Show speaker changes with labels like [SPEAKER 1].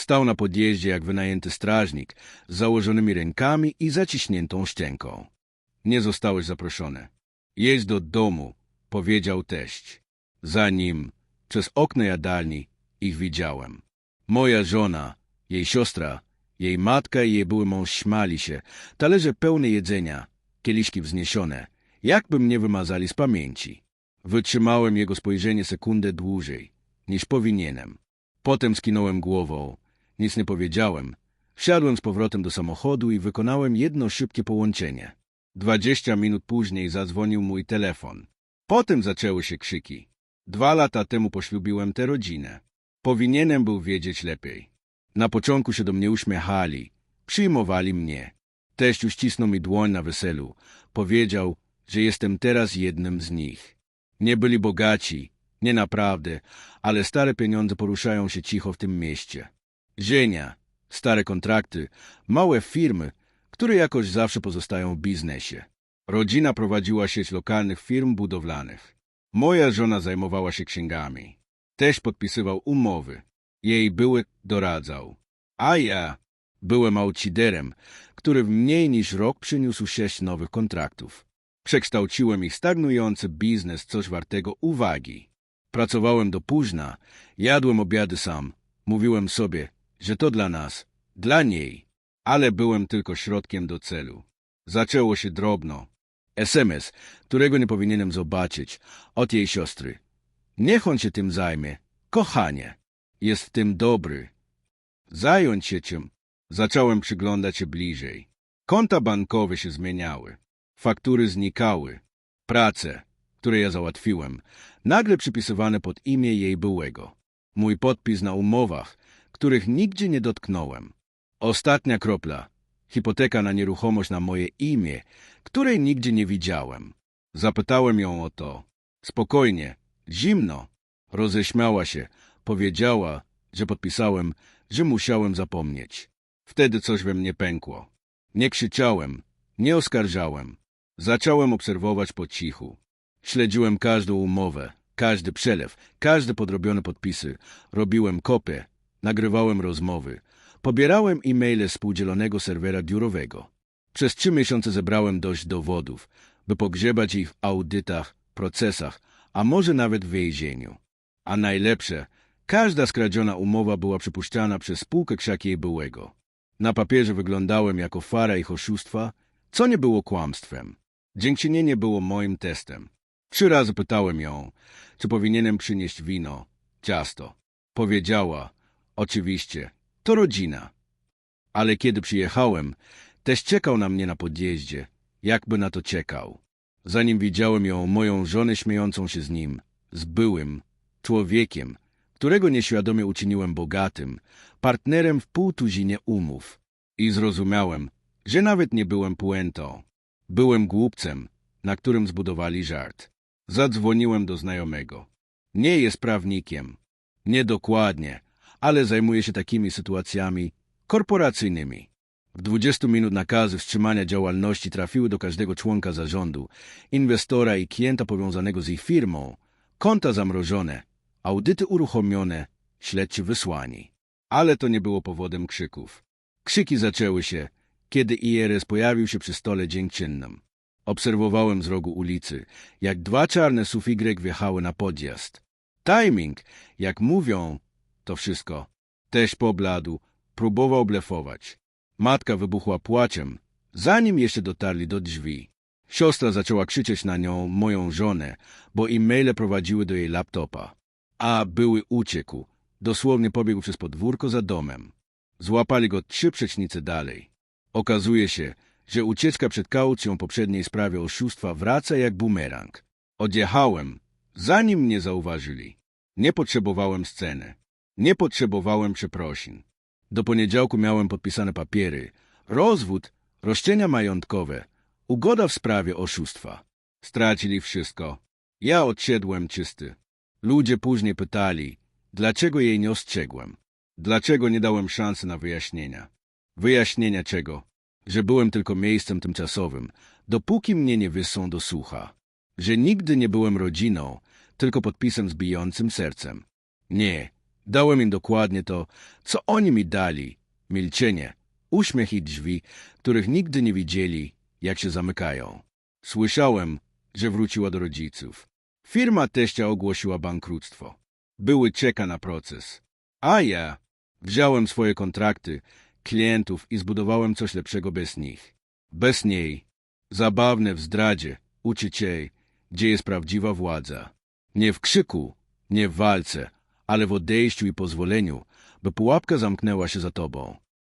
[SPEAKER 1] Stał na podjeździe jak wynajęty strażnik, z założonymi rękami i zaciśniętą szczęką. Nie zostałeś zaproszony. Jedź do domu, powiedział teść. Zanim przez okno jadalni ich widziałem. Moja żona, jej siostra, jej matka i jej były mąż śmali się, talerze pełne jedzenia, kieliszki wzniesione, jakby mnie wymazali z pamięci. Wytrzymałem jego spojrzenie sekundę dłużej, niż powinienem. Potem skinąłem głową, nic nie powiedziałem. Wsiadłem z powrotem do samochodu i wykonałem jedno szybkie połączenie. Dwadzieścia minut później zadzwonił mój telefon. Potem zaczęły się krzyki. Dwa lata temu poślubiłem tę rodzinę. Powinienem był wiedzieć lepiej. Na początku się do mnie uśmiechali, przyjmowali mnie. Teść uścisnął mi dłoń na weselu. Powiedział, że jestem teraz jednym z nich. Nie byli bogaci, nie naprawdę, ale stare pieniądze poruszają się cicho w tym mieście. Zienia, stare kontrakty, małe firmy, które jakoś zawsze pozostają w biznesie. Rodzina prowadziła sieć lokalnych firm budowlanych. Moja żona zajmowała się księgami. Też podpisywał umowy. Jej były doradzał. A ja byłem auciderem, który w mniej niż rok przyniósł sześć nowych kontraktów. Przekształciłem ich stagnujący biznes coś wartego uwagi. Pracowałem do późna, jadłem obiady sam. Mówiłem sobie, że to dla nas, dla niej, ale byłem tylko środkiem do celu. Zaczęło się drobno. SMS, którego nie powinienem zobaczyć, od jej siostry. Niech on się tym zajmie. Kochanie, jest tym dobry. Zająć się czym? Zacząłem przyglądać się bliżej. Konta bankowe się zmieniały. Faktury znikały. Prace, które ja załatwiłem, nagle przypisywane pod imię jej byłego. Mój podpis na umowach, których nigdzie nie dotknąłem. Ostatnia kropla. Hipoteka na nieruchomość na moje imię, której nigdzie nie widziałem. Zapytałem ją o to. Spokojnie, zimno. Roześmiała się. Powiedziała, że podpisałem, że musiałem zapomnieć. Wtedy coś we mnie pękło. Nie krzyczałem, nie oskarżałem. Zacząłem obserwować po cichu. Śledziłem każdą umowę, każdy przelew, każde podrobione podpisy. Robiłem kopie, nagrywałem rozmowy. Pobierałem e-maile z spółdzielonego serwera biurowego. Przez trzy miesiące zebrałem dość dowodów, by pogrzebać ich w audytach, procesach, a może nawet w więzieniu. A najlepsze, każda skradziona umowa była przypuszczana przez spółkę krzakiej byłego. Na papierze wyglądałem jako fara ich oszustwa, co nie było kłamstwem. Dziękczynienie było moim testem. Trzy razy pytałem ją, czy powinienem przynieść wino, ciasto. Powiedziała, oczywiście, to rodzina. Ale kiedy przyjechałem, też czekał na mnie na podjeździe, jakby na to czekał. Zanim widziałem ją, moją żonę śmiejącą się z nim, z byłym człowiekiem, którego nieświadomie uczyniłem bogatym, partnerem w półtuzinie umów. I zrozumiałem, że nawet nie byłem puentą. Byłem głupcem, na którym zbudowali żart. Zadzwoniłem do znajomego. Nie jest prawnikiem. Niedokładnie, ale zajmuje się takimi sytuacjami korporacyjnymi. W 20 minut nakazy wstrzymania działalności trafiły do każdego członka zarządu, inwestora i klienta powiązanego z ich firmą, konta zamrożone, audyty uruchomione, śledczy wysłani. Ale to nie było powodem krzyków. Krzyki zaczęły się, kiedy IRS pojawił się przy stole dziękczynnym. Obserwowałem z rogu ulicy, jak dwa czarne sufigrek wjechały na podjazd. Timing, jak mówią, to wszystko. Też pobladł, próbował blefować. Matka wybuchła płaczem, zanim jeszcze dotarli do drzwi. Siostra zaczęła krzyczeć na nią, moją żonę, bo e-maile prowadziły do jej laptopa. A były uciekł. Dosłownie pobiegł przez podwórko za domem. Złapali go trzy przecznice dalej. Okazuje się, że ucieczka przed kaucją poprzedniej sprawie oszustwa wraca jak bumerang. Odjechałem, zanim mnie zauważyli. Nie potrzebowałem sceny. Nie potrzebowałem przeprosin. Do poniedziałku miałem podpisane papiery. Rozwód, roszczenia majątkowe, ugoda w sprawie oszustwa. Stracili wszystko. Ja odsiedłem czysty. Ludzie później pytali, dlaczego jej nie ostrzegłem. Dlaczego nie dałem szansy na wyjaśnienia. Wyjaśnienia czego? Że byłem tylko miejscem tymczasowym, dopóki mnie nie wysą do sucha. Że nigdy nie byłem rodziną, tylko podpisem z bijącym sercem. Nie, Dałem im dokładnie to, co oni mi dali. Milczenie, uśmiech i drzwi, których nigdy nie widzieli, jak się zamykają. Słyszałem, że wróciła do rodziców. Firma teścia ogłosiła bankructwo. Były czeka na proces. A ja wziąłem swoje kontrakty, klientów i zbudowałem coś lepszego bez nich. Bez niej. Zabawne w zdradzie, uczy cię, gdzie jest prawdziwa władza. Nie w krzyku, nie w walce, ale w odejściu i pozwoleniu, by pułapka zamknęła się za tobą.